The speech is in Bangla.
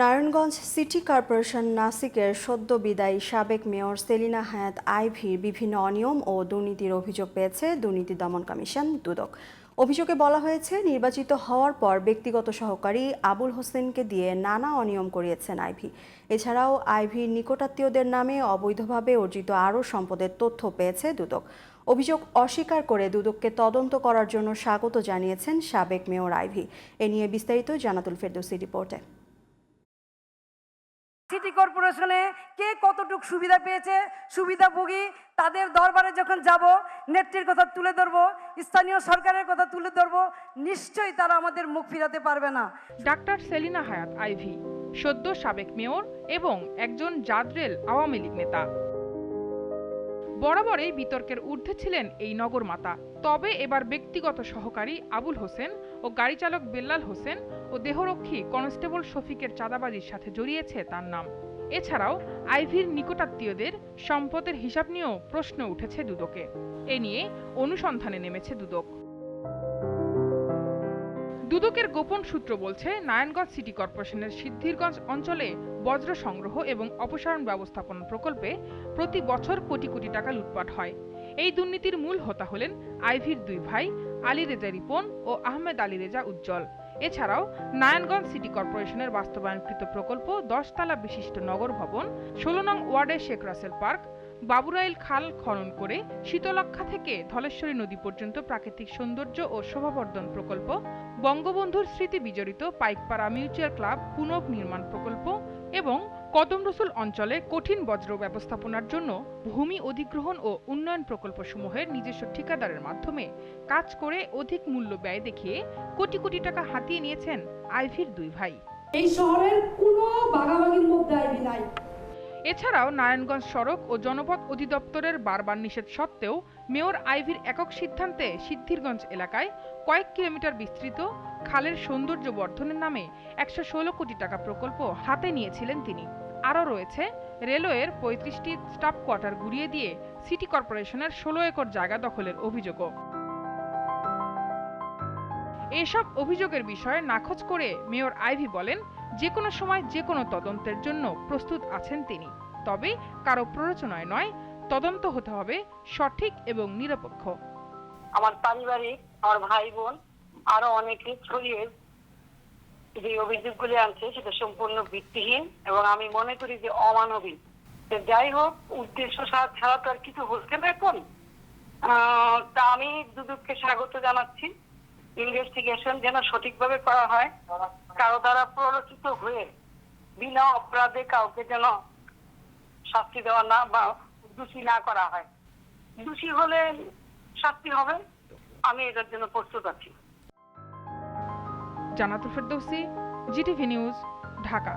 নারায়ণগঞ্জ সিটি কর্পোরেশন নাসিকের সদ্য বিদায়ী সাবেক মেয়র সেলিনা হায়াত আইভির বিভিন্ন অনিয়ম ও দুর্নীতির অভিযোগ পেয়েছে দুর্নীতি দমন কমিশন দুদক। অভিযোগে বলা হয়েছে, নির্বাচিত হওয়ার পর ব্যক্তিগত সহকারী আবুল হোসেনকে দিয়ে নানা অনিয়ম করিয়েছেন আইভি। এছাড়াও আইভির নিকটাত্মীয়দের নামে অবৈধভাবে অর্জিত আরও সম্পদের তথ্য পেয়েছে দুদক। অভিযোগ অস্বীকার করে দুদককে তদন্ত করার জন্য স্বাগত জানিয়েছেন সাবেক মেয়র আইভি। এ নিয়ে বিস্তারিত জানাতুল ফেরদৌসি রিপোর্টে। সিটি কর্পোরেশনে কে কতটুক সুবিধা পেয়েছে, সুবিধাভোগী, তাদের দরবারে যখন যাব, নেত্রীর কথা তুলে ধরবো, স্থানীয় সরকারের কথা তুলে ধরবো, নিশ্চয়ই তারা আমাদের মুখ ফিরাতে পারবে না। ডাক্তার সেলিনা হায়াত আইভি, সদ্য সাবেক মেয়র এবং একজন জাদরেল আওয়ামী লীগ নেতা। বরাবরই বিতর্কের ঊর্ধ্বে ছিলেন এই নগরমাতা। তবে এবার ব্যক্তিগত সহকারী আবুল হোসেন ও গাড়ি চালক বেল্লাল হোসেন ও দেহরক্ষী কনস্টেবল শফিকের চাঁদাবাজির সাথে জড়িয়েছে তার নাম। এছাড়াও আইভির নিকটাত্মীয়দের সম্পদের হিসাব নিয়েও প্রশ্ন উঠেছে দুদকে। এ নিয়ে অনুসন্ধানে নেমেছে দুদক। দুদকের গোপন সূত্র বলছে, নারায়ণগঞ্জ সিটি কর্পোরেশনের সিদ্ধিরগঞ্জ অঞ্চলে বজ্র সংগ্রহ এবং অপসারণ ব্যবস্থাপনা প্রকল্পে প্রতি বছর কোটি কোটি টাকা লুটপাট হয়। এই দুর্নীতির মূল হোতা হলেন আইভির দুই ভাই, আলী রেজা রিপন ও আহমেদ আলী রেজা উজ্জ্বল। এছাড়াও, নারায়ণগঞ্জ সিটি কর্পোরেশনের বাস্তবায়নকৃত প্রকল্প দশতলা বিশিষ্ট নগর ভবন, ষোলো নং ওয়ার্ডের শেখ রাসেল পার্ক বাবুরাইল খাল খনন করে শীতলক্ষা থেকে ধলেশ্বরী নদী পর্যন্ত প্রাকৃতিক সৌন্দর্য ও শোভাবর্ধন প্রকল্প, বঙ্গবন্ধুর স্মৃতি বিজড়িত পাইকপাড়া মিউচুয়াল ক্লাব পুনর্নির্মাণ প্রকল্প এবং কদম রসুল অঞ্চলে কঠিন বজ্র ব্যবস্থাপনার জন্য ভূমি অধিগ্রহণ ও উন্নয়ন প্রকল্পসমূহের নিজস্ব ঠিকাদারের মাধ্যমে কাজ করে অধিক মূল্য ব্যয় দেখিয়ে কোটি কোটি টাকা হাতিয়ে নিয়েছেন আইভির দুই ভাই। এই শহরের কোনো ভাগাভাগির মধ্যে আইবি নাই। এছাড়াও নারায়ণগঞ্জ সড়ক ও জনপথ অধিদপ্তরের বারবার নিষেধ সত্ত্বেও মেয়র আইভির একক সিদ্ধান্তে সিদ্ধিরগঞ্জ এলাকায় কয়েক কিলোমিটার বিস্তৃত খালের সৌন্দর্য বর্ধনের নামে একশো ষোলো কোটি টাকা প্রকল্প হাতে নিয়েছিলেন তিনি। আরও রয়েছে, রেলওয়ের পঁয়ত্রিশটি স্টাফ কোয়ার্টার গুড়িয়ে দিয়ে সিটি কর্পোরেশনের ষোলো একর জায়গা দখলের অভিযোগও। এসব অভিযোগের বিষয়ে নাকচ করে মেয়র আইভি বলেন, যে কোনো সময় যে কোনো তদন্তের জন্য প্রস্তুত আছেন তিনি। তবে কারও প্ররোচনায় নয়, তদন্ত হতে হবে সঠিক এবং নিরপেক্ষ। আমার পারিবারিক, আমার ভাই বোন আরও অনেকে ছড়িয়ে যে অভিযোগগুলি আনছে সেটা সম্পূর্ণ ভিত্তিহীন এবং আমি মনে করি যে অমানবিক। যাই হোক, উদ্দেশ্য ছাড়া তো আর কিছু হচ্ছে না এখন। তা আমি দুদককে স্বাগত জানাচ্ছি। ইনভেস্টিগেশন যেন সঠিকভাবে করা হয়, কারও দ্বারা প্ররোচিত হয়ে, বিনা অপরাধে কাউকে যেন শাস্তি দেওয়া না বা দোষী না করা হয়। দোষী হলে শাস্তি হবে। আমি এটার জন্য প্রস্তুত আছি। Jannatul Ferdousi, GTV news, Dhaka.